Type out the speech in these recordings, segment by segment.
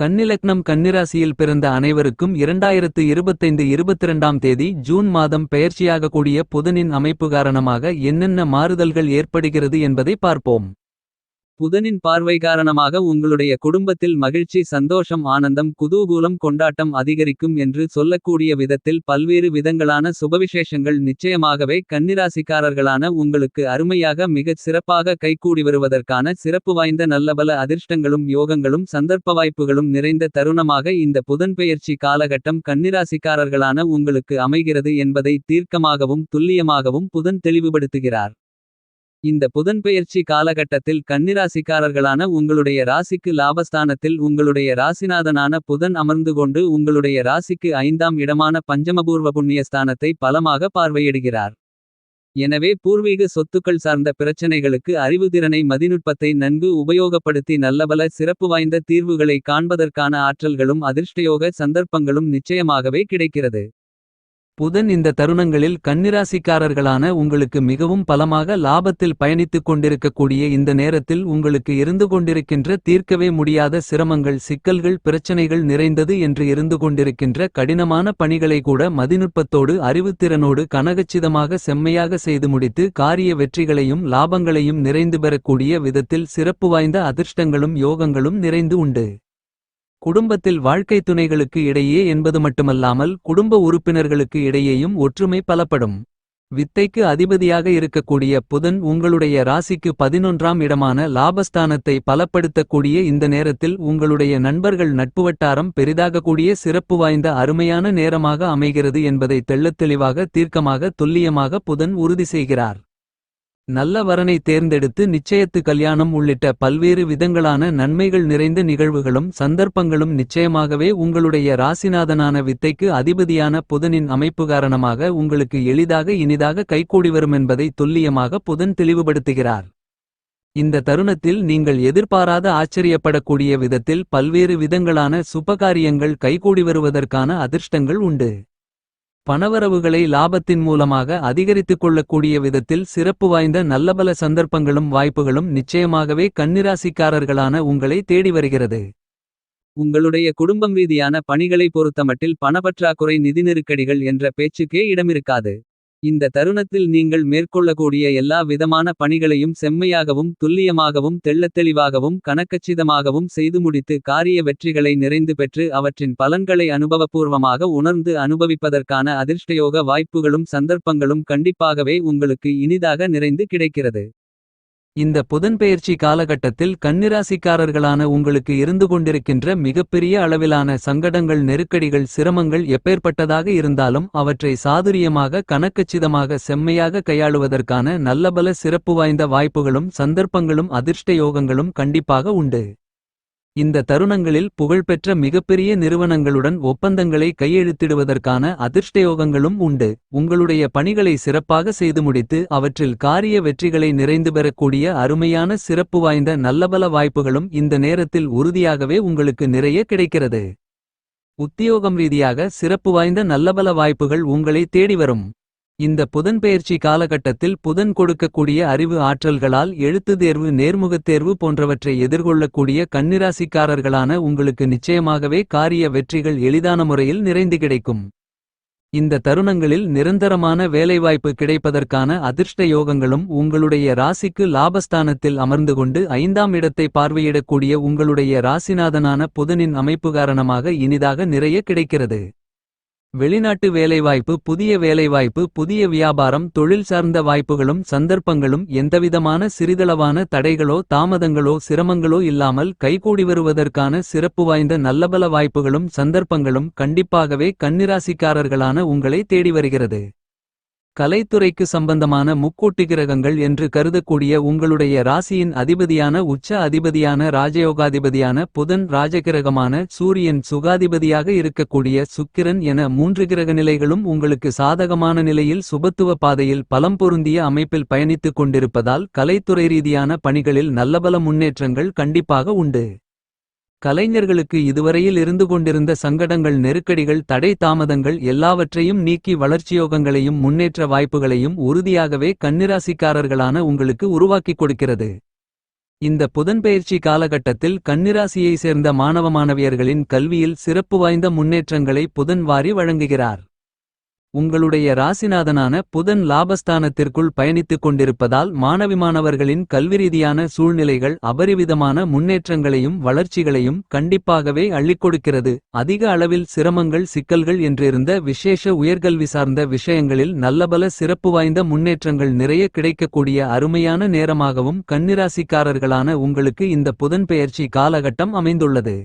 கன்னிலக்னம் கன்னிராசியில் பிறந்த அனைவருக்கும் இரண்டாயிரத்து இருபத்தைந்து இருபத்திரண்டாம் தேதி ஜூன் மாதம் பெயர்ச்சியாகக்கூடிய புதனின் அமைப்பு காரணமாக என்னென்ன மாறுதல்கள் ஏற்படுகிறது என்பதை பார்ப்போம். புதனின் பார்வை காரணமாக உங்களுடைய குடும்பத்தில் மகிழ்ச்சி சந்தோஷம் ஆனந்தம் குதூகூலம் கொண்டாட்டம் அதிகரிக்கும் என்று சொல்லக்கூடிய விதத்தில் பல்வேறு விதங்களான சுபவிசேஷங்கள் நிச்சயமாகவே கன்னிராசிக்காரர்களான உங்களுக்கு அருமையாக மிகச் சிறப்பாக கைகூடி வருவதற்கான சிறப்பு வாய்ந்த நல்லபல அதிர்ஷ்டங்களும் யோகங்களும் சந்தர்ப்ப வாய்ப்புகளும் நிறைந்த தருணமாக இந்த புதன்பெயர்ச்சி காலகட்டம் கன்னிராசிக்காரர்களான உங்களுக்கு அமைகிறது என்பதை தீர்க்கமாகவும் துல்லியமாகவும் புதன் தெளிவுபடுத்துகிறார். இந்த புதன்பெயர்ச்சி காலகட்டத்தில் கன்னிராசிக்காரர்களான உங்களுடைய ராசிக்கு லாபஸ்தானத்தில் உங்களுடைய ராசிநாதனான புதன் அமர்ந்து கொண்டு உங்களுடைய ராசிக்கு ஐந்தாம் இடமான பஞ்சமபூர்வ புண்ணிய ஸ்தானத்தை பலமாக பார்வையிடுகிறார். எனவே பூர்வீக சொத்துக்கள் சார்ந்த பிரச்சனைகளுக்கு அறிவுதிறனை மதிநுட்பத்தை நன்கு உபயோகப்படுத்தி நல்லபல சிறப்பு வாய்ந்த தீர்வுகளை காண்பதற்கான ஆற்றல்களும் அதிர்ஷ்டயோக சந்தர்ப்பங்களும் நிச்சயமாகவே கிடைக்கிறது. புதன் இந்த தருணங்களில் கன்னிராசிக்காரர்களான உங்களுக்கு மிகவும் பலமாக லாபத்தில் பயணித்துக் கொண்டிருக்கக்கூடிய இந்த நேரத்தில் உங்களுக்கு இருந்து கொண்டிருக்கின்ற தீர்க்கவே முடியாத சிரமங்கள் சிக்கல்கள் பிரச்சனைகள் நிறைந்தது என்று இருந்து கொண்டிருக்கின்ற கடினமான பணிகளை கூட மதிநுட்பத்தோடு அறிவுத்திறனோடு கனகச்சிதமாக செம்மையாக செய்து முடித்து காரிய வெற்றிகளையும் லாபங்களையும் நிறைந்து பெறக்கூடிய விதத்தில் சிறப்பு வாய்ந்த அதிர்ஷ்டங்களும் யோகங்களும் நிறைந்து உண்டு. குடும்பத்தில் வாழ்க்கை துணைகளுக்கு இடையே என்பது மட்டுமல்லாமல் குடும்ப உறுப்பினர்களுக்கு இடையேயும் ஒற்றுமை பலப்படும். வித்தைக்கு அதிபதியாக இருக்கக்கூடிய புதன் உங்களுடைய ராசிக்கு பதினொன்றாம் இடமான லாபஸ்தானத்தை பலப்படுத்தக்கூடிய இந்த நேரத்தில் உங்களுடைய நண்பர்கள் நட்பு வட்டாரம் பெரிதாகக்கூடிய சிறப்பு வாய்ந்த அருமையான நேரமாக அமைகிறது என்பதை தெள்ளத் தெளிவாக தீர்க்கமாக துல்லியமாக புதன் உறுதி செய்கிறார். நல்ல வரனை தேர்ந்தெடுத்து நிச்சயத்து கல்யாணம் உள்ளிட்ட பல்வேறு விதங்களான நன்மைகள் நிறைந்த நிகழ்வுகளும் சந்தர்ப்பங்களும் நிச்சயமாகவே உங்களுடைய ராசிநாதனான வித்தைக்கு அதிபதியான புதனின் அமைப்பு காரணமாக உங்களுக்கு எளிதாக இனிதாக கைகூடி வரும் என்பதை துல்லியமாக புதன் தெளிவுபடுத்துகிறார். இந்த தருணத்தில் நீங்கள் எதிர்பாராத ஆச்சரியப்படக்கூடிய விதத்தில் பல்வேறு விதங்களான சுபகாரியங்கள் கைகூடி வருவதற்கான அதிர்ஷ்டங்கள் உண்டு. பணவரவுகளை லாபத்தின் மூலமாக அதிகரித்துக் கொள்ளக்கூடிய விதத்தில் சிறப்பு வாய்ந்த நல்லபல சந்தர்ப்பங்களும் வாய்ப்புகளும் நிச்சயமாகவே கன்னிராசிக்காரர்களான உங்களை தேடி வருகிறது. உங்களுடைய குடும்பம் ரீதியான பணிகளை பொறுத்தமட்டில் பணப்பற்றாக்குறை நிதி நெருக்கடிகள் என்ற பேச்சுக்கே இடமிருக்காது. இந்த தருணத்தில் நீங்கள் மேற்கொள்ளக்கூடிய எல்லா விதமான பணிகளையும் செம்மையாகவும் துல்லியமாகவும் தெள்ளத்தெளிவாகவும் கணக்கச்சிதமாகவும் செய்து முடித்து காரிய வெற்றிகளை நிறைந்து பெற்று அவற்றின் பலன்களை அனுபவபூர்வமாக உணர்ந்து அனுபவிப்பதற்கான அதிர்ஷ்டயோக வாய்ப்புகளும் சந்தர்ப்பங்களும் கண்டிப்பாகவே உங்களுக்கு இனிதாக நிறைந்து கிடைக்கிறது. இந்த புதன்பெயர்ச்சி காலகட்டத்தில் கன்னிராசிக்காரர்களான உங்களுக்கு இருந்து கொண்டிருக்கின்ற மிகப்பெரிய அளவிலான சங்கடங்கள் நெருக்கடிகள் சிரமங்கள் எப்பேற்பட்டதாக இருந்தாலும் அவற்றை சாதுரியமாக கணக்கச்சிதமாக செம்மையாக கையாளுவதற்கான நல்லபல சிறப்பு வாய்ந்த வாய்ப்புகளும் சந்தர்ப்பங்களும் அதிர்ஷ்ட யோகங்களும் கண்டிப்பாக உண்டு. இந்த தருணங்களில் புகழ்பெற்ற மிகப்பெரிய நிறுவனங்களுடன் ஒப்பந்தங்களை கையெழுத்திடுவதற்கான அதிர்ஷ்டயோகங்களும் உண்டு. உங்களுடைய பணிகளை சிறப்பாக செய்து முடித்து அவற்றில் காரிய வெற்றிகளை நிறைந்து பெறக்கூடிய அருமையான சிறப்பு வாய்ந்த நல்லபல வாய்ப்புகளும் இந்த நேரத்தில் உறுதியாகவே உங்களுக்கு நிறைய கிடைக்கிறது. உத்தியோகம் ரீதியாக சிறப்பு வாய்ந்த நல்லபல வாய்ப்புகள் உங்களை தேடி வரும். இந்த புதன்பெயர்ச்சி காலகட்டத்தில் புதன் கொடுக்கக்கூடிய அறிவு ஆற்றல்களால் எழுத்து தேர்வு நேர்முகத் தேர்வு போன்றவற்றை எதிர்கொள்ளக்கூடிய கன்னிராசிக்காரர்களான உங்களுக்கு நிச்சயமாகவே காரிய வெற்றிகள் எளிதான முறையில் நிறைந்து கிடைக்கும். இந்த தருணங்களில் நிரந்தரமான வேலைவாய்ப்பு கிடைப்பதற்கான அதிர்ஷ்ட யோகங்களும் உங்களுடைய ராசிக்கு லாபஸ்தானத்தில் அமர்ந்து கொண்டு ஐந்தாம் இடத்தை பார்வையிடக்கூடிய உங்களுடைய ராசிநாதனான புதனின் அமைப்பு காரணமாக இனிதாக நிறைய கிடைக்கிறது. வெளிநாட்டு வேலைவாய்ப்பு புதிய வேலைவாய்ப்பு புதிய வியாபாரம் தொழில் சார்ந்த வாய்ப்புகளும் சந்தர்ப்பங்களும் எந்தவிதமான சிறிதளவான தடைகளோ தாமதங்களோ சிரமங்களோ இல்லாமல் கைகூடி வருவதற்கான சிறப்பு வாய்ந்த நல்லபல வாய்ப்புகளும் சந்தர்ப்பங்களும் கண்டிப்பாகவே கன்னிராசிக்காரர்களான உங்களை தேடி வருகிறது. கலைத்துறைக்கு சம்பந்தமான முக்கூட்டு கிரகங்கள் என்று கருதக்கூடிய உங்களுடைய ராசியின் அதிபதியான உச்ச அதிபதியான ராஜயோகாதிபதியான புதன் ராஜகிரகமான சூரியன் சுகாதிபதியாக இருக்கக்கூடிய சுக்கிரன் என மூன்று கிரக நிலைகளும் உங்களுக்கு சாதகமான நிலையில் சுபத்துவ பாதையில் பலம் பொருந்திய அமைப்பில் பயணித்துக் கொண்டிருப்பதால் கலைத்துறை ரீதியான பணிகளில் நல்லபல முன்னேற்றங்கள் கண்டிப்பாக உண்டு. கலைஞர்களுக்கு இதுவரையில் இருந்து கொண்டிருந்த சங்கடங்கள் நெருக்கடிகள் தடை தாமதங்கள் எல்லாவற்றையும் நீக்கி வளர்ச்சியோகங்களையும் முன்னேற்ற வாய்ப்புகளையும் உறுதியாகவே கன்னிராசிக்காரர்களான உங்களுக்கு உருவாக்கிக் கொடுக்கிறது. இந்த புதன்பெயர்ச்சி காலகட்டத்தில் கன்னிராசியை சேர்ந்த மாணவ மாணவியர்களின் கல்வியில் சிறப்பு வாய்ந்த முன்னேற்றங்களை புதன் வாரி வழங்குகிறார். உங்களுடைய ராசிநாதனான புதன் லாபஸ்தானத்திற்குள் பயணித்துக் கொண்டிருப்பதால் மாணவி மாணவர்களின் கல்விரீதியான சூழ்நிலைகள் அபரிவிதமான முன்னேற்றங்களையும் வளர்ச்சிகளையும் கண்டிப்பாகவே அள்ளிக் கொடுக்கிறது. அதிக அளவில் சிரமங்கள் சிக்கல்கள் என்றிருந்த விசேஷ உயர்கல்வி சார்ந்த விஷயங்களில் நல்லபல சிறப்பு வாய்ந்த முன்னேற்றங்கள் நிறைய கிடைக்கக்கூடிய அருமையான நேரமாகவும் கன்னிராசிக்காரர்களான உங்களுக்கு இந்த புதன்பெயர்ச்சி காலகட்டம் அமைந்துள்ளது.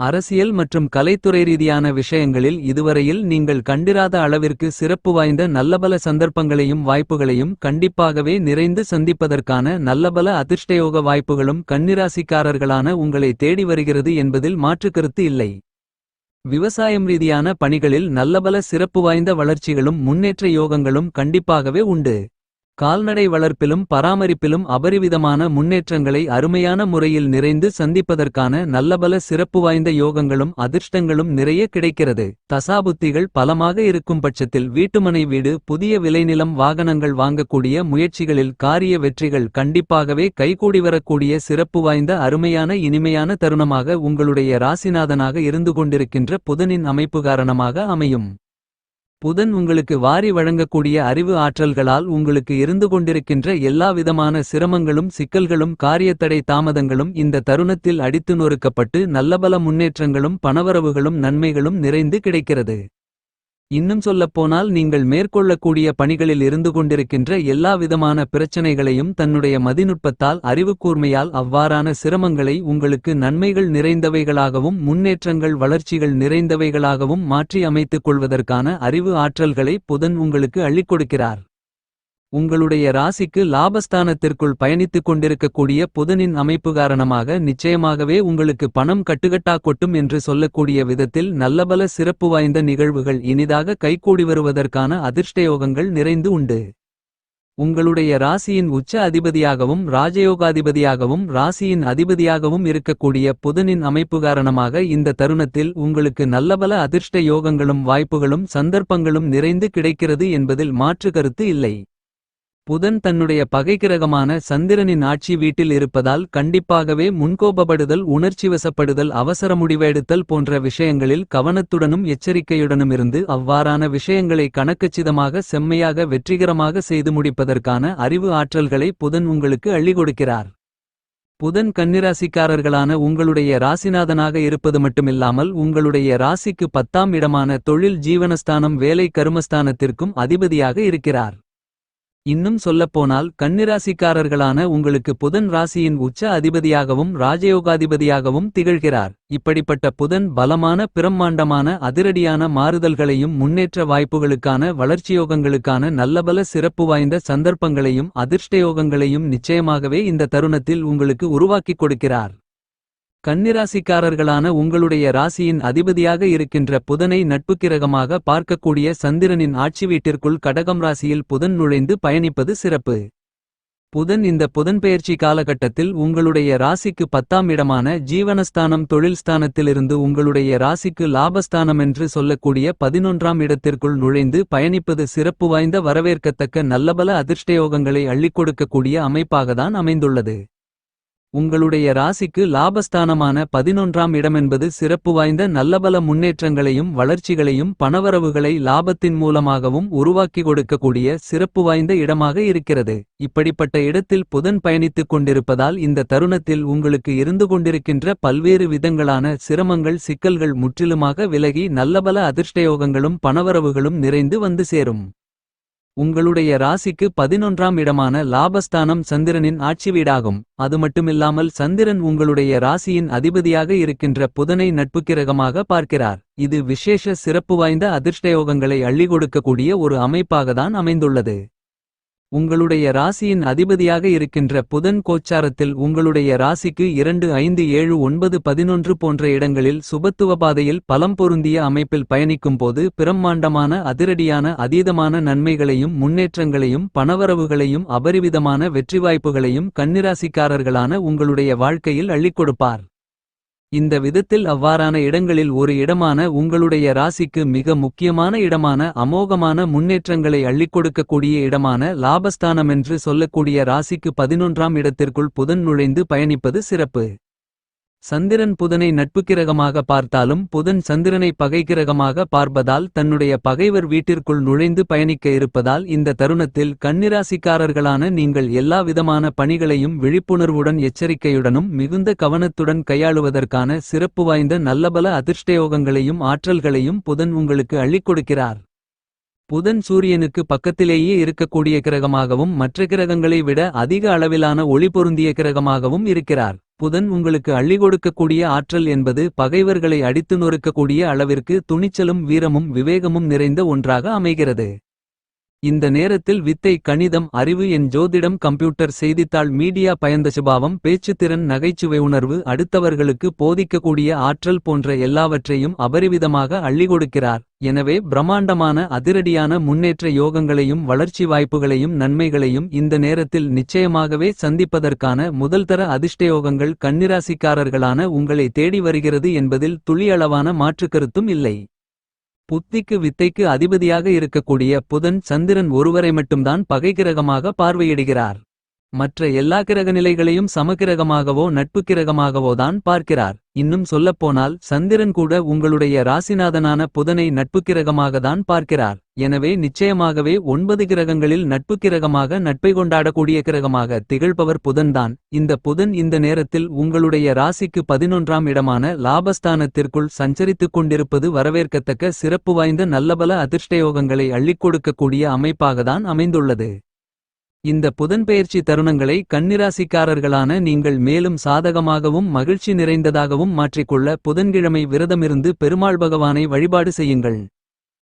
அரசியல் மற்றும் கலைத்துறை ரீதியான விஷயங்களில் இதுவரையில் நீங்கள் கண்டிராத அளவிற்கு சிறப்பு வாய்ந்த நல்லபல சந்தர்ப்பங்களையும் வாய்ப்புகளையும் கண்டிப்பாகவே நிறைந்து சந்திப்பதற்கான நல்லபல அதிர்ஷ்டயோக வாய்ப்புகளும் கன்னிராசிக்காரர்களான உங்களை தேடி வருகிறது என்பதில் மாற்றுக்கருத்து இல்லை. விவசாயம் ரீதியான பணிகளில் நல்லபல சிறப்பு வாய்ந்த வளர்ச்சிகளும் முன்னேற்ற யோகங்களும் கண்டிப்பாகவே உண்டு. கால்நடை வளர்ப்பிலும் பராமரிப்பிலும் அபரிவிதமான முன்னேற்றங்களை அருமையான முறையில் நிறைந்து சந்திப்பதற்கான நல்லபல சிறப்பு வாய்ந்த யோகங்களும் அதிர்ஷ்டங்களும் நிறைய கிடைக்கிறது. தசாபுத்திகள் பலமாக இருக்கும் பட்சத்தில் வீட்டுமனை வீடு புதிய விளைநிலம் வாகனங்கள் வாங்கக்கூடிய முயற்சிகளில் காரிய வெற்றிகள் கண்டிப்பாகவே கைகூடி வரக்கூடிய சிறப்பு வாய்ந்த அருமையான இனிமையான தருணமாக உங்களுடைய ராசிநாதனாக இருந்து கொண்டிருக்கின்ற புதனின் அமைப்பு காரணமாக அமையும். புதன் உங்களுக்கு வாரி வழங்கக்கூடிய அறிவு ஆற்றல்களால் உங்களுக்கு இருந்து கொண்டிருக்கின்ற எல்லா விதமான சிரமங்களும் சிக்கல்களும் காரியத்தடை தாமதங்களும் இந்த தருணத்தில் அடித்து நொறுக்கப்பட்டு நல்லபல முன்னேற்றங்களும் பணவரவுகளும் நன்மைகளும் நிறைந்து கிடைக்கிறது. இன்னும் சொல்லப்போனால் நீங்கள் மேற்கொள்ளக்கூடிய பணிகளில் இருந்து கொண்டிருக்கின்ற எல்லா விதமான பிரச்சனைகளையும் தன்னுடைய மதிநுட்பத்தால் அறிவுக்கூர்மையால் அவ்வாறான சிரமங்களை உங்களுக்கு நன்மைகள் நிறைந்தவைகளாகவும் முன்னேற்றங்கள் வளர்ச்சிகள் நிறைந்தவைகளாகவும் மாற்றி அமைத்துக் கொள்வதற்கான அறிவு ஆற்றல்களை புதன் உங்களுக்கு அள்ளிக் கொடுக்கிறார். உங்களுடைய ராசிக்கு லாபஸ்தானத்திற்குள் பயணித்துக் கொண்டிருக்கக்கூடிய புதனின் அமைப்பு காரணமாக நிச்சயமாகவே உங்களுக்கு பணம் கட்டுக்கட்டா கொட்டும் என்று சொல்லக்கூடிய விதத்தில் நல்லபல சிறப்பு வாய்ந்த நிகழ்வுகள் இனிதாக கைகூடி வருவதற்கான அதிர்ஷ்டயோகங்கள் நிறைந்து உண்டு. உங்களுடைய ராசியின் உச்ச அதிபதியாகவும் ராஜயோகாதிபதியாகவும் ராசியின் அதிபதியாகவும் இருக்கக்கூடிய புதனின் அமைப்பு காரணமாக இந்த தருணத்தில் உங்களுக்கு நல்லபல அதிர்ஷ்ட யோகங்களும் வாய்ப்புகளும் சந்தர்ப்பங்களும் நிறைந்து கிடைக்கிறது என்பதில் மாற்று கருத்து இல்லை. புதன் தன்னுடைய பகைக்கிரகமான சந்திரனின் ஆட்சி வீட்டில் இருப்பதால் கண்டிப்பாகவே முன்கோபப்படுதல் உணர்ச்சிவசப்படுதல் அவசர முடிவெடுத்தல் போன்ற விஷயங்களில் கவனத்துடனும் எச்சரிக்கையுடனும் இருந்து அவ்வாறான விஷயங்களை கணக்கச்சிதமாக செம்மையாக வெற்றிகரமாக செய்து முடிப்பதற்கான அறிவு ஆற்றல்களை புதன் உங்களுக்கு அள்ளி கொடுக்கிறார் புதன் கன்னிராசிக்காரர்களான உங்களுடைய ராசிநாதனாக இருப்பது மட்டுமில்லாமல் உங்களுடைய ராசிக்கு பத்தாம் இடமான தொழில் ஜீவனஸ்தானம் வேலை கருமஸ்தானத்திற்கும் அதிபதியாக இருக்கிறார். இன்னும் சொல்லப்போனால் கன்னிராசிக்காரர்களான உங்களுக்கு புதன் ராசியின் உச்ச அதிபதியாகவும் ராஜயோகாதிபதியாகவும் திகழ்கிறார். இப்படிப்பட்ட புதன் பலமான பிரம்மாண்டமான அதிரடியான மாறுதல்களையும் முன்னேற்ற வாய்ப்புகளுக்கான வளர்ச்சியோகங்களுக்கான நல்லபல சிறப்பு வாய்ந்த சந்தர்ப்பங்களையும் அதிர்ஷ்டயோகங்களையும் நிச்சயமாகவே இந்த தருணத்தில் உங்களுக்கு உருவாக்கிக் கொடுக்கிறார். கன்னிராசிக்காரர்களான உங்களுடைய ராசியின் அதிபதியாக இருக்கின்ற புதனை நட்புக்கிரகமாக பார்க்கக்கூடிய சந்திரனின் ஆட்சி வீட்டிற்குள் கடகம் ராசியில் புதன் நுழைந்து பயணிப்பது சிறப்பு. புதன் இந்த புதன்பெயர்ச்சி காலகட்டத்தில் உங்களுடைய ராசிக்கு பத்தாம் இடமான ஜீவனஸ்தானம் தொழில்ஸ்தானத்திலிருந்து உங்களுடைய ராசிக்கு லாபஸ்தானம் என்று சொல்லக்கூடிய பதினொன்றாம் இடத்திற்குள் நுழைந்து பயணிப்பது சிறப்பு வாய்ந்த வரவேற்கத்தக்க நல்லபல அதிர்ஷ்டயோகங்களை அள்ளிக் கொடுக்கக்கூடிய அமைப்பாகத்தான் அமைந்துள்ளது. உங்களுடைய ராசிக்கு லாபஸ்தானமான பதினொன்றாம் இடமென்பது சிறப்பு வாய்ந்த நல்லபல முன்னேற்றங்களையும் வளர்ச்சிகளையும் பணவரவுகளை லாபத்தின் மூலமாகவும் உருவாக்கி கொடுக்கக்கூடிய சிறப்பு வாய்ந்த இடமாக இருக்கிறது. இப்படிப்பட்ட இடத்தில் புதன் பயணித்துக் கொண்டிருப்பதால் இந்த தருணத்தில் உங்களுக்கு இருந்து கொண்டிருக்கின்ற பல்வேறு விதங்களான சிரமங்கள் சிக்கல்கள் முற்றிலுமாக விலகி நல்லபல அதிர்ஷ்டயோகங்களும் பணவரவுகளும் நிறைந்து வந்து சேரும். உங்களுடைய ராசிக்கு பதினொன்றாம் இடமான லாபஸ்தானம் சந்திரனின் ஆட்சி வீடாகும். அது மட்டுமில்லாமல் சந்திரன் உங்களுடைய ராசியின் அதிபதியாக இருக்கின்ற புதனை நட்புக்கிரகமாக பார்க்கிறார். இது விசேஷ சிறப்பு வாய்ந்த அதிர்ஷ்டயோகங்களை அள்ளி கொடுக்கக்கூடிய ஒரு அமைப்பாகத்தான் அமைந்துள்ளது. உங்களுடைய ராசியின் அதிபதியாக இருக்கின்ற புதன் கோச்சாரத்தில் உங்களுடைய ராசிக்கு இரண்டு ஐந்து ஏழு ஒன்பது பதினொன்று போன்ற இடங்களில் சுபத்துவ பாதையில் பலம் பொருந்திய அமைப்பில் பயணிக்கும் போது பிரம்மாண்டமான அதிரடியான அதீதமான நன்மைகளையும் முன்னேற்றங்களையும் பணவரவுகளையும் அபரிவிதமான வெற்றி வாய்ப்புகளையும் கன்னிராசிக்காரர்களான உங்களுடைய வாழ்க்கையில் அள்ளிக் கொடுப்பார். இந்த விதத்தில் அவ்வாறான இடங்களில் ஒரு இடமான உங்களுடைய ராசிக்கு மிக முக்கியமான இடமான அமோகமான முன்னேற்றங்களை அள்ளிக் கொடுக்கக்கூடிய இடமான லாபஸ்தானமென்று சொல்லக்கூடிய ராசிக்கு பதினொன்றாம் இடத்திற்குள் புதன் நுழைந்து பயணிப்பது சிறப்பு. சந்திரன் புதனை நட்புக்கிரகமாக பார்த்தாலும் புதன் சந்திரனை பகைக்கிரகமாக பார்ப்பதால் தன்னுடைய பகைவர் வீட்டிற்குள் நுழைந்து பயணிக்க இருப்பதால் இந்த தருணத்தில் கன்னிராசிக்காரர்களான நீங்கள் எல்லா விதமான பணிகளையும் விழிப்புணர்வுடன் எச்சரிக்கையுடனும் மிகுந்த கவனத்துடன் கையாளுவதற்கான சிறப்பு வாய்ந்த நல்லபல அதிர்ஷ்டயோகங்களையும் ஆற்றல்களையும் புதன் உங்களுக்கு அள்ளிக் கொடுக்கிறார். புதன் சூரியனுக்கு பக்கத்திலேயே இருக்கக்கூடிய கிரகமாகவும் மற்ற கிரகங்களை விட அதிக அளவிலான ஒளி பொருந்திய கிரகமாகவும் இருக்கிறார். புதன் உங்களுக்கு அள்ளி கொடுக்கக்கூடிய ஆற்றல் என்பது பகைவர்களை அடித்து நொறுக்கக்கூடிய அளவிற்கு துணிச்சலும் வீரமும் விவேகமும் நிறைந்த ஒன்றாக அமைகிறது. இந்த நேரத்தில் வித்தை கணிதம் அறிவு என் ஜோதிடம் கம்ப்யூட்டர் செய்தித்தாள் மீடியா பயந்த சுபாவம் பேச்சுத்திறன் நகைச்சுவை உணர்வு அடுத்தவர்களுக்கு போதிக்கக்கூடிய ஆற்றல் போன்ற எல்லாவற்றையும் அபரிவிதமாக அள்ளி கொடுக்கிறார். எனவே பிரம்மாண்டமான அதிரடியான முன்னேற்ற யோகங்களையும் வளர்ச்சி வாய்ப்புகளையும் நன்மைகளையும் இந்த நேரத்தில் நிச்சயமாகவே சந்திப்பதற்கான முதல்தர அதிர்ஷ்டயோகங்கள் கன்னிராசிக்காரர்களான உங்களை தேடி வருகிறது என்பதில் துளியளவான மாற்றுக்கருத்தும் இல்லை. புத்திக்கு வித்தைக்கு அதிபதியாக இருக்கக்கூடிய புதன் சந்திரன் ஒருவரை மட்டும்தான் பகைகிரகமாக பார்வையிடுகிறார். மற்ற எல்லா கிரக நிலைகளையும் சமகிரகமாகவோ நட்பு கிரகமாகவோ தான் பார்க்கிறார். இன்னும் சொல்லப்போனால் சந்திரன் கூட உங்களுடைய ராசிநாதனான புதனை நட்பு கிரகமாக தான் பார்க்கிறார். எனவே நிச்சயமாகவே ஒன்பது கிரகங்களில் நட்பு கிரகமாக நட்பை கொண்டாடக்கூடிய கிரகமாக திகழ்பவர் புதன்தான் இந்த புதன் இந்த நேரத்தில் உங்களுடைய ராசிக்கு பதினொன்றாம் இடமான லாபஸ்தானத்திற்குள் சஞ்சரித்துக் கொண்டிருப்பது வரவேற்கத்தக்க சிறப்பு வாய்ந்த நல்லபல அதிர்ஷ்டயோகங்களை அள்ளிக் கொடுக்கக்கூடிய அமைப்பாகத்தான் அமைந்துள்ளது. இந்த புதன்பெயர்ச்சி தருணங்களை கன்னிராசிக்காரர்களான நீங்கள் மேலும் சாதகமாகவும் மகிழ்ச்சி நிறைந்ததாகவும் மாற்றிக்கொள்ள புதன்கிழமை விரதமிருந்து பெருமாள் பகவானை வழிபாடு செய்யுங்கள்.